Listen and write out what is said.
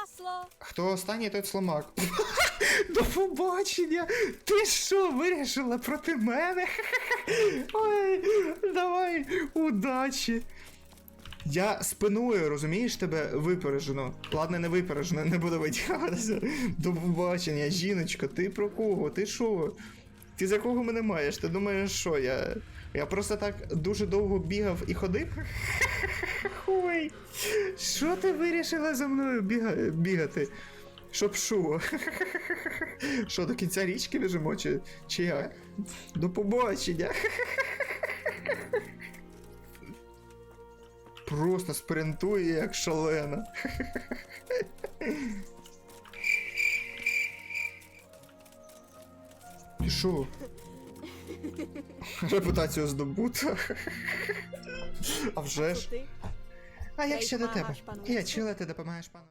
масло. Хто останній, той сломак. До побачення! Ти що, вирішила проти мене? Ой, давай, удачі. Я спиною, розумієш, тебе випереджено. Ладно, не випереджено, не буду витягатися. До побачення, жіночко, ти про кого? Ти що? Ти за кого мене маєш? Ти думаєш, що я. Я просто так дуже довго бігав і ходив? Ой, що ти вирішила за мною біга... бігати? Щоб що? Що, до кінця річки біжимо, чи, чи як? До побачення. Просто спринтує як шалена. Ти що? Репутацію здобута. А вже ж. А як ще до тебе? Я чула, ти допомагаєш пану.